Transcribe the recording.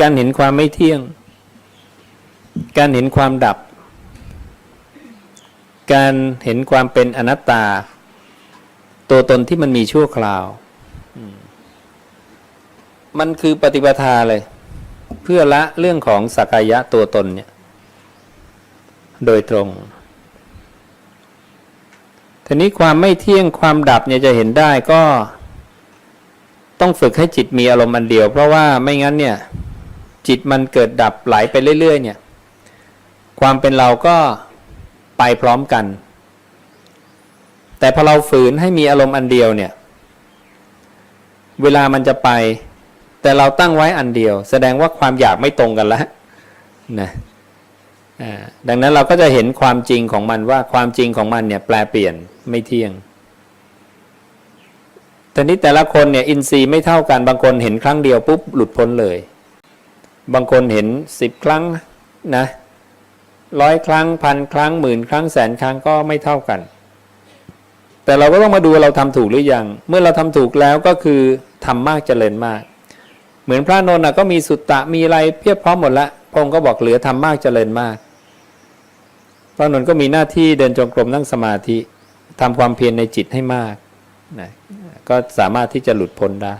การเห็นความไม่เที่ยง การเห็นความดับ การเห็นความเป็นอนัตตา ตัวตนที่มันมีชั่วคราว มันคือปฏิปทาเลย เพื่อละเรื่องของสักยะตัวตนเนี่ย โดยตรงทีนี้ความไม่เที่ยงความดับเนี่ยจะเห็นได้ก็ ต้องฝึกให้จิตมีอารมณ์อันเดียว เพราะว่าไม่งั้นเนี่ย จิตมันเกิดดับไหลไปเรื่อย ๆ เนี่ย ความเป็นเราก็ไปพร้อมกัน แต่พอเราฝืนให้มีอารมณ์อันเดียวเนี่ย เวลามันจะไป แต่เราตั้งไว้อันเดียว แสดงว่าความอยากไม่ตรงกันแล้วนะดังนั้นเราก็จะเห็นความจริงของมันว่าความจริงของมันเนี่ยแปลเปลี่ยนไม่เที่ยงทีนี้แต่ละคนเนี่ยอินทรีย์ไม่เท่ากันบางคนเห็นครั้งเดียวปุ๊บหลุดพ้นเลย บางคนเห็นสิบครั้งนะร้อยครั้งพันครั้งหมื่นครั้งแสนครั้งก็ไม่เท่ากัน แต่เราก็ต้องมาดูเราทำถูกหรือยัง เมื่อเราทำถูกแล้วก็คือทำมากเจริญมาก เหมือนพระนนท์นะก็มีสุตตะมีอะไรเพียบพร้อมหมดละพระองค์ก็บอกเหลือทำมากเจริญมาก พระนนท์ก็มีหน้าที่เดินจงกรมนั่งสมาธิทำความเพียรในจิตให้มากนะก็สามารถที่จะหลุดพ้นได้